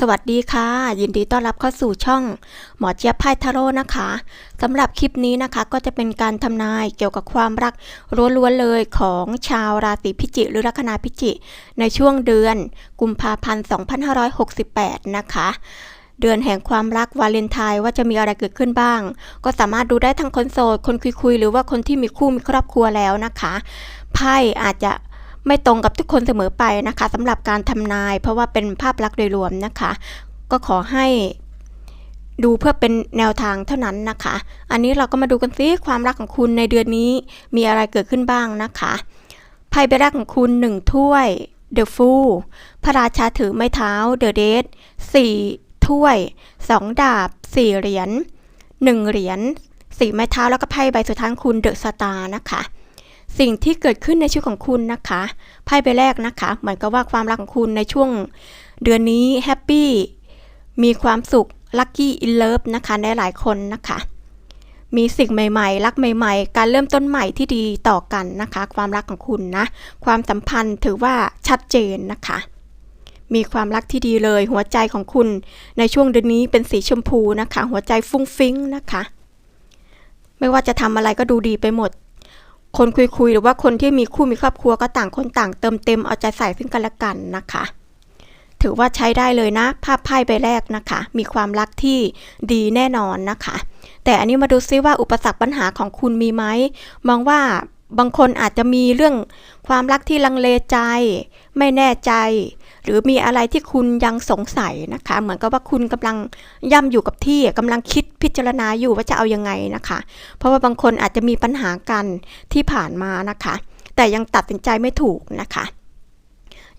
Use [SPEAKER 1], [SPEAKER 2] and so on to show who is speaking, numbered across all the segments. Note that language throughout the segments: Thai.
[SPEAKER 1] สวัสดีค่ะ ยินดีต้อนรับเข้าสู่ช่อง หมอเจี๊ยบไพ่ทาโร่นะคะสำหรับคลิปนี้นะคะก็จะเป็นการทำนายเกี่ยวกับความรักล้วนๆเลยของชาวราศีพิจิกหรือลัคนาพิจิกในช่วงเดือนกุมภาพันธ์ 2568 นะคะเดือนแห่งความรักวาเลนไทน์ว่าจะมีอะไรเกิดขึ้นบ้าง ก็สามารถดูได้ทั้งคนโสด คนคุยๆ หรือว่าคนที่มีคู่มีครอบครัวแล้วนะคะ ไพ่อาจจะ ไม่ตรงกับทุกคนเสมอไปนะคะสำหรับการทำนาย เพราะว่าเป็นภาพลักษณ์โดยรวมนะคะ ก็ขอให้ดูเพื่อเป็นแนวทางเท่านั้นนะคะ อันนี้เราก็มาดูกันซิความรักของคุณในเดือนนี้มีอะไรเกิดขึ้นบ้างนะคะไพ่ใบแรกของคุณหนึ่งถ้วย The Fool พระราชาถือไม้เท้า The Dead สี่ถ้วยสองดาบสี่เหรียญหนึ่งเหรียญสี่ไม้เท้าแล้วก็ไพ่ใบสุดท้ายคุณ The Star นะคะ สิ่งที่เกิดขึ้นในชีวิตของคุณนะคะไพ่ใบแรกนะคะเหมือนกับว่าความรักของคุณในช่วงเดือนนี้แฮปปี้มีความสุขลัคกี้อินเลิฟนะคะในหลายคนนะคะ มีสิ่งใหม่ๆ รักใหม่ๆ การเริ่มต้นใหม่ที่ดีต่อกันนะคะ ความรักของคุณนะ ความสัมพันธ์ถือว่าชัดเจนนะคะ มีความรักที่ดีเลย หัวใจของคุณในช่วงเดือนนี้เป็นสีชมพูนะคะ หัวใจฟุ้งฟิ้งนะคะ ไม่ว่าจะทำอะไรก็ดูดีไปหมด คนคุยๆ หรือว่าคนที่มีคู่มีครอบครัวก็ต่างคนต่างเติมเต็มเอาใจใส่ซึ่งกันและกันนะคะ ถือว่าใช้ได้เลยนะ ภาพไพ่ใบแรกนะคะ มีความรักที่ดีแน่นอนนะคะ แต่อันนี้มาดูซิว่าอุปสรรคปัญหาของคุณมีไหมมองว่าบางคนอาจจะมีเรื่องความรักที่ลังเลใจ ไม่แน่ใจ หรือมีอะไรที่คุณยังสงสัยนะคะ เหมือนกับว่าคุณกำลังย่ำอยู่กับที่กำลังคิดพิจารณาอยู่ว่าจะเอายังไงนะคะ เพราะว่าบางคนอาจจะมีปัญหากันที่ผ่านมานะคะ แต่ยังตัดสินใจไม่ถูกนะคะ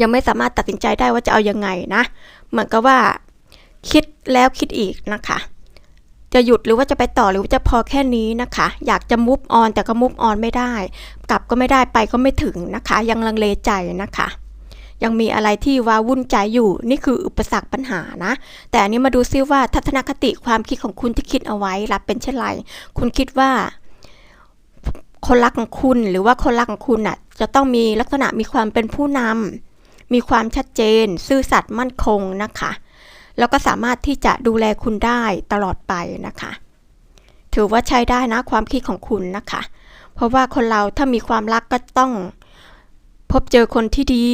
[SPEAKER 1] ยังไม่สามารถตัดสินใจได้ว่าจะเอายังไงนะ เหมือนกับว่าคิดแล้วคิดอีกนะคะ จะหยุดหรือว่าจะไปต่อหรือว่าจะพอแค่นี้นะคะ อยากจะมุฟออนแต่ก็มุฟออนไม่ได้ กลับก็ไม่ได้ไปก็ไม่ถึงนะคะ ยังลังเลใจนะคะ ยังมีอะไรที่ว้าวุ่นใจอยู่ นี่คืออุปสรรคปัญหานะ แต่อันนี้มาดูซิว่าทัศนคติความคิดของคุณที่คิดเอาไว้รับเป็นเช่นไร คุณคิดว่าคนรักของคุณหรือว่าคนรักของคุณน่ะจะต้องมีลักษณะมีความเป็นผู้นำมีความชัดเจน ซื่อสัตย์มั่นคงนะคะ แล้วก็สามารถที่จะดูแลคุณได้ตลอดไปนะคะ ถือว่าใช้ได้นะความคิดของคุณนะคะ เพราะว่าคนเราถ้ามีความรักก็ต้องพบเจอคนที่ดี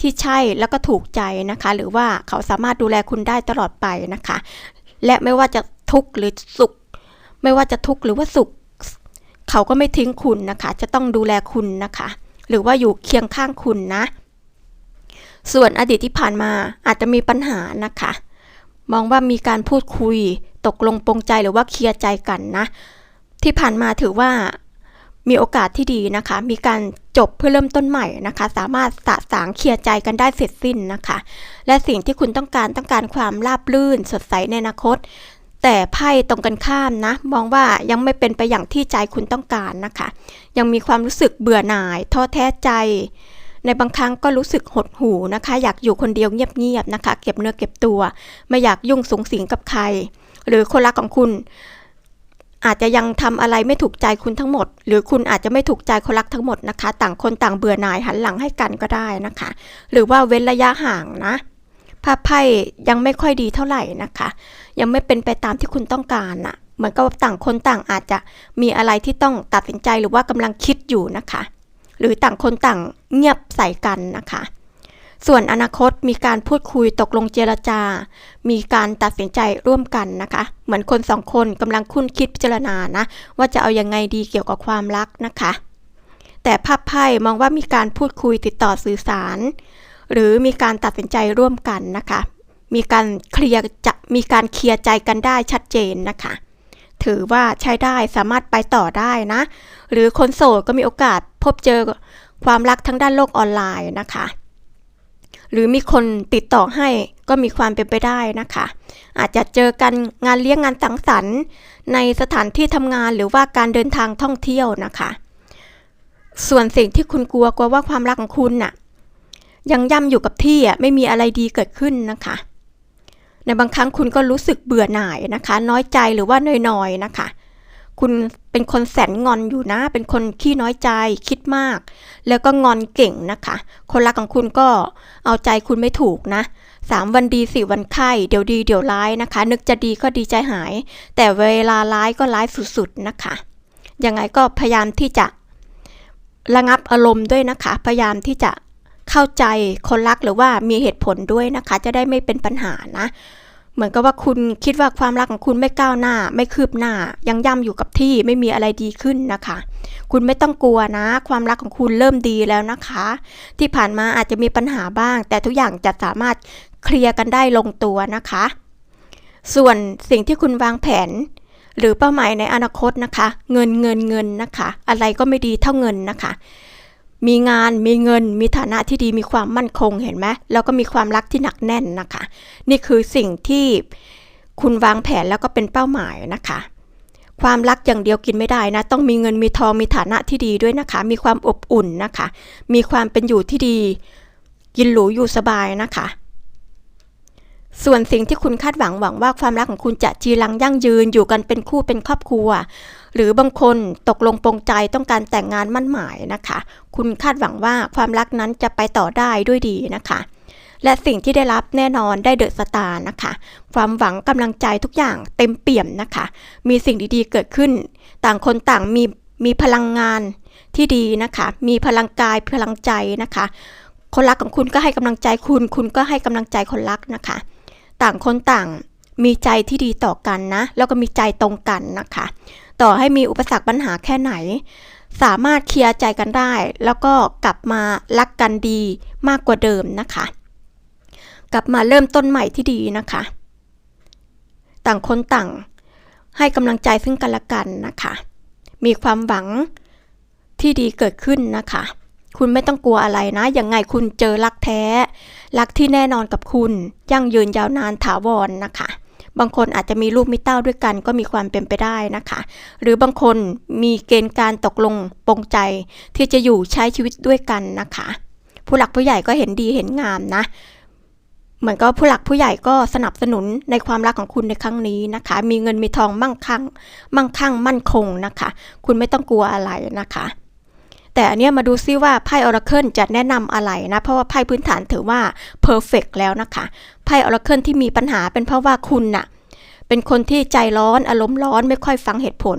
[SPEAKER 1] ที่ใช่แล้วก็ถูกใจนะคะ หรือว่าเขาสามารถดูแลคุณได้ตลอดไปนะคะ และไม่ว่าจะทุกข์หรือสุข ไม่ว่าจะทุกข์หรือว่าสุข เขาก็ไม่ทิ้งคุณนะคะ จะต้องดูแลคุณนะคะ หรือว่าอยู่เคียงข้างคุณนะ ส่วนอดีตที่ผ่านมาอาจจะมีปัญหานะคะ มองว่ามีการพูดคุย ตกลงปรงใจหรือว่าเคลียร์ใจกันนะ ที่ผ่านมาถือว่า มีโอกาสที่ดีนะคะ มีการจบเพื่อเริ่มต้นใหม่นะคะ สามารถสะสางเคลียร์ใจกันได้เสร็จสิ้นนะคะ และสิ่งที่คุณต้องการต้องการความราบรื่น สดใสในอนาคต แต่ไพ่ตรงกันข้ามนะ มองว่ายังไม่เป็นไปอย่างที่ใจคุณต้องการนะคะ ยังมีความรู้สึกเบื่อหน่ายท้อแท้ใจ ในบางครั้งก็รู้สึกหดหู่นะคะ อยากอยู่คนเดียวเงียบๆนะคะ เก็บเนื้อเก็บตัว ไม่อยากยุ่งสูงสิงกับใคร หรือคนรักของคุณ อาจจะยังทำอะไรไม่ถูกใจคุณทั้งหมด หรือคุณอาจจะไม่ถูกใจคนรักทั้งหมดนะคะ ต่างคนต่างเบื่อหน่ายหันหลังให้กันก็ได้นะคะ หรือว่าเว้นระยะห่างนะภาพไพ่ยังไม่ค่อยดีเท่าไหร่นะคะ ยังไม่เป็นไปตามที่คุณต้องการน่ะเหมือนกับต่างคนต่างอาจจะมีอะไรที่ต้องตัดสินใจหรือว่ากำลังคิดอยู่นะคะ หรือต่างคนต่างเงียบใส่กันนะคะ ส่วนอนาคตมีการพูดคุยตกลงเจรจา มีการตัดสินใจร่วมกันนะคะ เหมือนคนสองคนกำลังคุ้นคิดพิจารณานะ ว่าจะเอายังไงดีเกี่ยวกับความรักนะคะ แต่ภาพไพ่มองว่ามีการพูดคุยติดต่อสื่อสาร หรือมีการตัดสินใจร่วมกันนะคะ มีการเคลียร์จะมีการเคลียร์ใจกันได้ชัดเจนนะคะถือว่าใช้ได้สามารถไปต่อได้นะ หรือคนโสดก็มีโอกาสพบเจอความรักทั้งด้านโลกออนไลน์นะคะ หรือมีคนติดต่อให้ก็มีความเป็นไปได้นะคะ อาจจะเจอกันงานเลี้ยงงานสังสรรค์ ในสถานที่ทำงานหรือว่าการเดินทางท่องเที่ยวนะคะ ส่วนสิ่งที่คุณกลัวกลัวว่าความรักของคุณน่ะ ยังย่ำอยู่กับที่อะไม่มีอะไรดีเกิดขึ้นนะคะในบางครั้งคุณก็รู้สึกเบื่อหน่ายนะคะ น้อยใจหรือว่าน้อยๆนะคะ คุณ เป็นคนแสนงอนอยู่นะ เป็นคนขี้น้อยใจคิดมาก แล้วก็งอนเก่งนะคะ คนรักของคุณก็เอาใจคุณไม่ถูกนะสามวันดีสี่วันไข้เดี๋ยวดีเดี๋ยวร้ายนะคะ นึกจะดีก็ดีใจหาย แต่เวลาร้ายก็ร้ายสุดๆนะคะยังไงก็พยายามที่จะระงับอารมณ์ด้วยนะคะ พยายามที่จะเข้าใจคนรักหรือว่ามีเหตุผลด้วยนะคะ จะได้ไม่เป็นปัญหานะ เหมือนกับว่าคุณคิดว่าความรักของคุณไม่ก้าวหน้า ไม่คืบหน้า ยังย่ำอยู่กับที่ไม่มีอะไรดีขึ้นนะคะ คุณไม่ต้องกลัวนะ ความรักของคุณเริ่มดีแล้วนะคะ ที่ผ่านมาอาจจะมีปัญหาบ้าง แต่ทุกอย่างจะสามารถเคลียร์กันได้ลงตัวนะคะ ส่วนสิ่งที่คุณวางแผน หรือเป้าหมายในอนาคตนะคะ เงินเงินเงินนะคะ อะไรก็ไม่ดีเท่าเงินนะคะ มีงานมีเงิน มีฐานะที่ดีมีความมั่นคงเห็นไหมแล้วก็มีความรักที่หนักแน่นนะคะ นี่คือสิ่งที่คุณวางแผนแล้วก็เป็นเป้าหมายนะคะ ความรักอย่างเดียวกินไม่ได้นะ ต้องมีเงินมีทองมีฐานะที่ดีด้วยนะคะ มีความอบอุ่นนะคะ มีความเป็นอยู่ที่ดี กินหรูอยู่สบายนะคะ ส่วนสิ่งที่คุณคาดหวังหวังว่าความรักของคุณจะจีรังยั่งยืนอยู่กันเป็นคู่เป็นครอบครัว หรือบางคนตกลงปรงใจต้องการแต่งงานมั่นหมายนะคะ คุณคาดหวังว่าความรักนั้นจะไปต่อได้ด้วยดีนะคะ และสิ่งที่ได้รับแน่นอนได้เดอะสตาร์นะคะ ความหวังกำลังใจทุกอย่างเต็มเปี่ยมนะคะ มีสิ่งดีๆเกิดขึ้น ต่างคนต่างมีมีพลังงานที่ดีนะคะ มีพลังกายพลังใจนะคะ คนรักของคุณก็ให้กำลังใจคุณ คุณก็ให้กำลังใจคนรักนะคะ ต่างคนต่างมีใจที่ดีต่อกันนะ แล้วก็มีใจตรงกันนะคะ ต่อให้มีอุปสรรคปัญหาแค่ไหน สามารถเคลียร์ใจกันได้ แล้วก็กลับมารักกันดีมากกว่าเดิมนะคะ กลับมาเริ่มต้นใหม่ที่ดีนะคะ ต่างคนต่าง ให้กำลังใจซึ่งกันและกันนะคะ มีความหวังที่ดีเกิดขึ้นนะคะ คุณไม่ต้องกลัวอะไรนะ ยังไงคุณเจอรักแท้ รักที่แน่นอนกับคุณ ยั่งยืนยาวนานถาวรนนะคะ บางคนอาจจะมีลูกมีเต้าด้วยกันก็มีความเป็นไปได้นะคะ หรือบางคนมีเกณฑ์การตกลงปรงใจที่จะอยู่ใช้ชีวิตด้วยกันนะคะ ผู้หลักผู้ใหญ่ก็เห็นดีเห็นงามนะเหมือนก็ผู้หลักผู้ใหญ่ก็สนับสนุนในความรักของคุณในครั้งนี้นะคะ มีเงินมีทองมั่งคั่ง มั่งคั่ง มั่นคงนะคะ คุณไม่ต้องกลัวอะไรนะคะ แต่อันเนี้ยมาดูซิว่าไพ่ออราเคิลจะแนะนำอะไรนะ เพราะว่าไพ่พื้นฐานถือว่าเพอร์เฟกแล้วนะคะไพ่ออราเคิลที่มีปัญหาเป็นเพราะว่าคุณน่ะเป็นคนที่ใจร้อนอารมณ์ร้อนไม่ค่อยฟังเหตุผล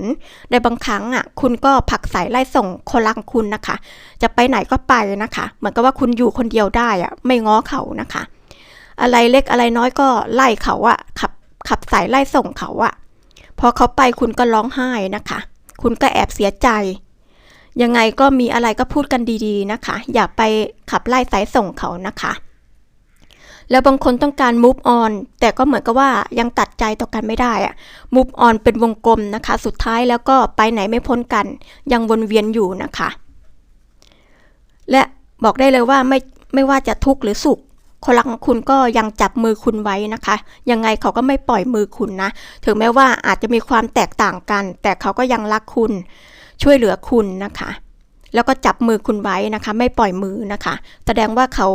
[SPEAKER 1] ในบางครั้งอะคุณก็ผักใส่ไล่ส่งคนรักของคุณนะคะ จะไปไหนก็ไปนะคะ เหมือนกับว่าคุณอยู่คนเดียวได้อะไม่ง้อเขานะคะ อะไรเล็กอะไรน้อยก็ไล่เขาอะขับขับสายไล่ส่งเขาอะพอเขาไปคุณก็ร้องไห้นะคะ คุณก็แอบเสียใจ ยังไงก็มีอะไรก็พูดกันดีๆนะคะ อย่าไปขับไล่สายส่งเขานะคะ แล้วบางคนต้องการ move on แต่ก็เหมือนกับว่ายังตัดใจต่อกันไม่ได้อะ move on เป็นวงกลมนะคะ สุดท้ายแล้วก็ไปไหนไม่พ้นกัน ยังวนเวียนอยู่นะคะ และบอกได้เลยว่าไม่ไม่ว่าจะทุกข์หรือสุขคนรักคุณก็ยังจับมือคุณไว้นะคะ ยังไงเขาก็ไม่ปล่อยมือคุณนะ ถึงแม้ว่าอาจจะมีความแตกต่างกัน แต่เขาก็ยังรักคุณ ช่วยเหลือคุณนะคะ แล้วก็จับมือคุณไว้นะคะ ไม่ปล่อยมือนะคะ แสดงว่าเขา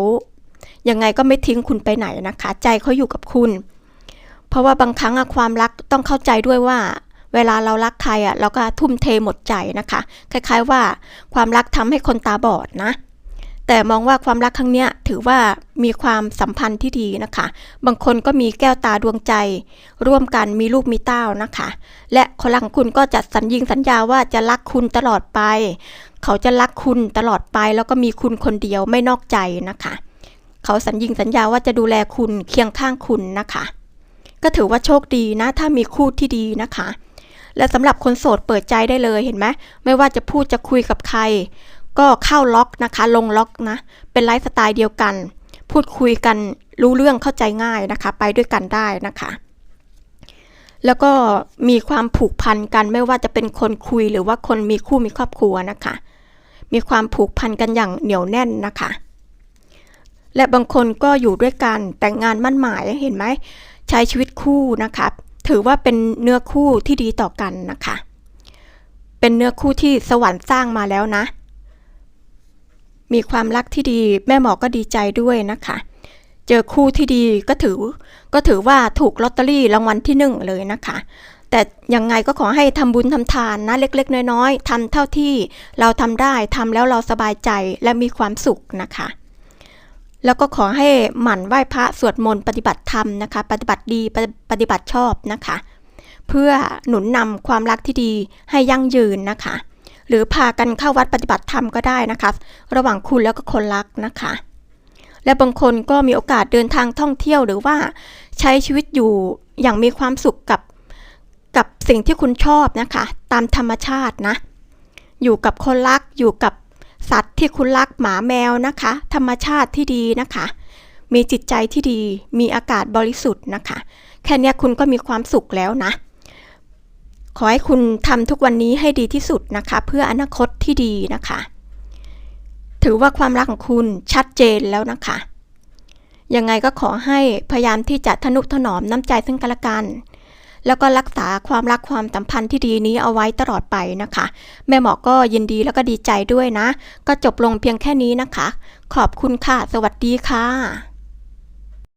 [SPEAKER 1] ยังไงก็ไม่ทิ้งคุณไปไหนนะคะ ใจเขาอยู่กับคุณ เพราะว่าบางครั้งความรักต้องเข้าใจด้วยว่า เวลาเรารักใครอะเราก็ทุ่มเทหมดใจนะคะ คล้าย ๆว่าความรักทำให้คนตาบอดนะ แต่มองว่าความรักครั้งนี้ถือว่ามีความสัมพันธ์ที่ดีนะคะ บางคนก็มีแก้วตาดวงใจ ร่วมกันมีลูกมีเต้านะคะ และคนรักของคุณก็จะสัญญิงสัญญาว่าจะรักคุณตลอดไป เขาจะรักคุณตลอดไป แล้วก็มีคุณคนเดียวไม่นอกใจนะคะ เขาสัญญิงสัญญาว่าจะดูแลคุณเคียงข้างคุณนะคะ ก็ถือว่าโชคดีนะ ถ้ามีคู่ที่ดีนะคะและสำหรับคนโสดเปิดใจได้เลยเห็นไหมไม่ว่าจะพูดจะคุยกับใคร ก็เข้าล็อกนะคะ ลงล็อกนะ เป็นไลฟ์สไตล์เดียวกัน พูดคุยกันรู้เรื่องเข้าใจง่ายนะคะ ไปด้วยกันได้นะคะ แล้วก็มีความผูกพันกันไม่ว่าจะเป็นคนคุยหรือว่าคนมีคู่มีครอบครัวนะคะ มีความผูกพันกันอย่างเหนียวแน่นนะคะ และบางคนก็อยู่ด้วยกันแต่งงานมั่นหมายเห็นไหมใช้ชีวิตคู่นะคะถือว่าเป็นเนื้อคู่ที่ดีต่อกันนะคะ เป็นเนื้อคู่ที่สวรรค์สร้างมาแล้วนะ มีความรักที่ดีแม่หมอก็ดีใจด้วยนะคะ เจอคู่ที่ดีก็ถือ ก็ถือว่าถูกลอตเตอรี่รางวัลที่หนึ่งเลยนะคะ แต่ยังไงก็ขอให้ทำบุญทำทานนะเล็กๆ น้อยๆทำเท่าที่เราทำได้ทำแล้วเราสบายใจและมีความสุขนะคะแล้วก็ขอให้หมั่นไหว้พระสวดมนต์ปฏิบัติธรรมนะคะ ปฏิบัติดีปฏิปฏิบัติชอบนะคะ เพื่อหนุนนำความรักที่ดีให้ยั่งยืนนะคะ หรือพากันเข้าวัดปฏิบัติธรรมก็ได้นะคะ ระหว่างคุณแล้วก็คนรักนะคะ และบางคนก็มีโอกาสเดินทางท่องเที่ยวหรือว่าใช้ชีวิตอยู่อย่างมีความสุขกับกับสิ่งที่คุณชอบนะคะ ตามธรรมชาตินะ อยู่กับคนรักอยู่กับสัตว์ที่คุณรักหมาแมวนะคะ ธรรมชาติที่ดีนะคะ มีจิตใจที่ดี มีอากาศบริสุทธิ์นะคะ แค่นี้คุณก็มีความสุขแล้วนะ ขอให้คุณทำทุกวันนี้ให้ดีที่สุดนะคะ เพื่ออนาคตที่ดีนะคะ ถือว่าความรักของคุณชัดเจนแล้วนะคะ ยังไงก็ขอให้พยายามที่จะทนุถนอมน้ำใจซึ่งกันและกัน แล้วก็รักษาความรักความสัมพันธ์ที่ดีนี้เอาไว้ตลอดไปนะคะ แม่หมอก็ยินดีแล้วก็ดีใจด้วยนะ ก็จบลงเพียงแค่นี้นะคะ ขอบคุณค่ะ สวัสดีค่ะ